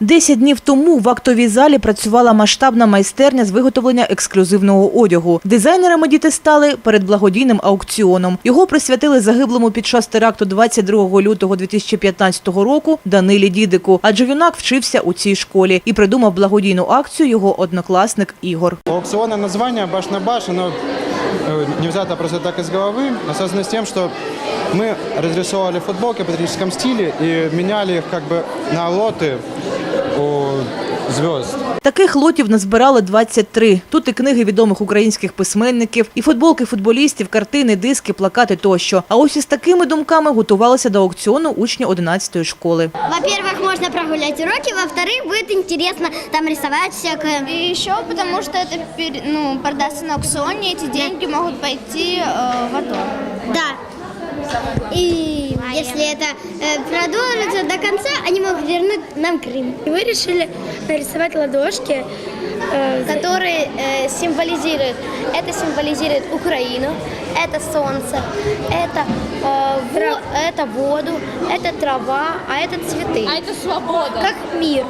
Десять днів тому в актовій залі працювала масштабна майстерня з виготовлення ексклюзивного одягу. Дизайнерами діти стали перед благодійним аукціоном. Його присвятили загиблому під час теракту 22 лютого 2015 року Данилі Дідику, адже юнак вчився у цій школі і придумав благодійну акцію його однокласник Ігор. Аукционное название «Баш на баш», оно э, не взято просто так из головы, а связано с тем, что мы разрисовывали футболки в патриотическом стиле и меняли их как бы на лоты у звезд. Таких лотів назбирали 23. Тут і книги відомих українських письменників, і футболки футболістів, картини, диски, плакати тощо. А ось із такими думками готувалися до аукціону учні 11-ї школи. Во-первых, можно прогулять уроки, во-вторых, будет интересно там рисовать всякое. И еще потому, что это пер- ну, продастся на аукционе, эти деньги могут пойти э, в АТО. Да. И если это э, продолжится до конца, они могут вернуть нам Крым. И мы решили нарисовать ладошки. э, Которые э, символизируют, это символизирует Украину, это солнце, это, э, во- это воду, это трава, а это цветы. А это свобода. Как мир.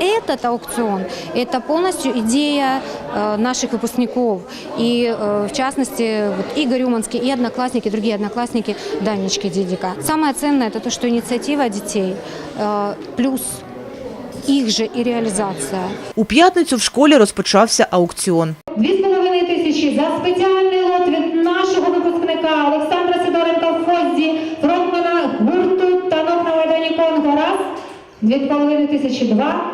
Этот аукцион – это полностью идея э, наших выпускников. И, э, в частности, вот Игорь Уманский и одноклассники, другие одноклассники Данечки Дидика. Самое ценное – это то, что инициатива детей э, плюс их же и реализация. У п'ятницю в школі розпочався аукціон. Дві з половиною тисячі за спеціальний лот від нашого випускника Олександра Сидоренка в Фозді, фронтмена гурту танок на майдані Конго. Раз, дві з половиною тисячі два,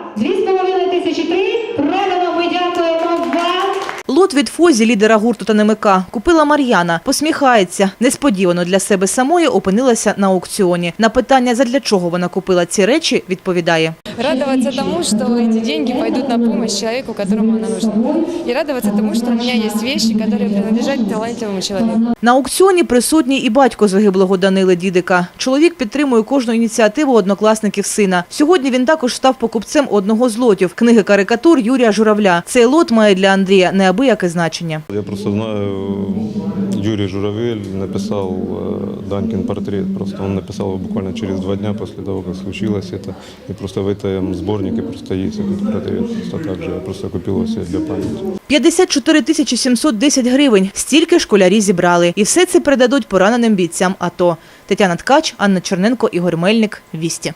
Лот від Фозі, лідера гурту та НМК, купила Мар'яна. Посміхається. Несподівано для себе самої опинилася на аукціоні. На питання, задля чого вона купила ці речі, відповідає. Радоваться тому, что эти деньги пойдут на помощь человеку, которому она нужна. И радоваться тому, что у меня есть вещи, которые принадлежат талантливому человеку. На аукціоні присутній і батько загиблого Данили Дідика. Чоловік підтримує кожну ініціативу однокласників сина. Сьогодні він також став покупцем одного з лотів – книги карикатур Юрія Журавля. Цей лот має для Андрія неабияке значення. Я просто знаю, Юрий Журавель написал э, Данькин портрет. Просто он написал его буквально через два дня после того, как случилось это. И просто в этом сборнике просто есть этот портрет. Просто так же я просто купил его себе для памяти. 54 тисячі 710 гривень. Стільки школярі зібрали. І все це передадуть пораненим бійцям АТО. Тетяна Ткач, Анна Черненко, Ігор Мельник. Вісті.